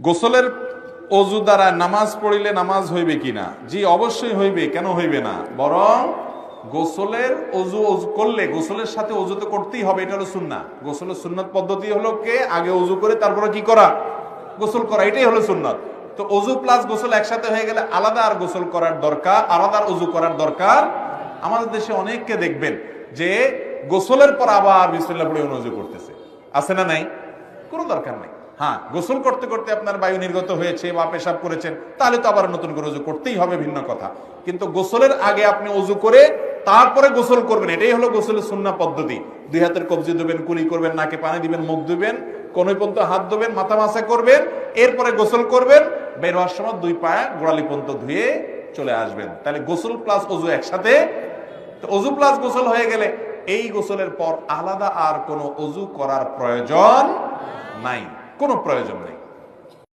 গোসলের অজু দ্বারা নামাজ পড়িলে নামাজ হইবে কিনা? জি, অবশ্যই হইবে। কেন হইবে না? বরং গোসলের অজু অজু করলে, গোসলের সাথে অজু তো করতেই হবে, এটা হলো সুন্না গোসলের সুন্নত পদ্ধতি হলো কে? আগে অজু করে তারপরে কি করা? গোসল করা, এটাই হলো সুন্নত। তো অজু প্লাস গোসল একসাথে হয়ে গেলে আলাদা আর গোসল করার দরকার, আলাদা আর অজু করার দরকার। আমাদের দেশে অনেককে দেখবেন যে গোসলের পর আবার বিসমিল্লাহ পড়ে অনুজু করতেছে। আছে না নাই? কোনো দরকার নাই। হ্যাঁ গোসল করতে করতে আপনার বায়ু নির্গত হয়েছে বা পেশাব করেছেন, তাহলে তো আবার নতুন করে অজু করতেই হবে, ভিন্ন কথা। কিন্তু গোসলের আগে আপনি অজু করে তারপরে গোসল করবেন, এটাই হলো গোসলের সুন্না পদ্ধতি। দুই হাতের কবজি দেবেন কুলি করবেন, নাকে পানি দিবেন, মুখ দিবেন কোন পর্যন্ত হাত দেবেন মাথা মাসা করবেন, এরপরে গোসল করবেন, বের হওয়ার সময় দুই পায়ে গোড়ালি পর্যন্ত ধুয়ে চলে আসবেন। তাহলে গোসল প্লাস অজু একসাথে অজু প্লাস গোসল হয়ে গেলে এই গোসলের পর আলাদা আর কোনো অজু করার প্রয়োজন নাই। কোনো প্রয়োজন নেই।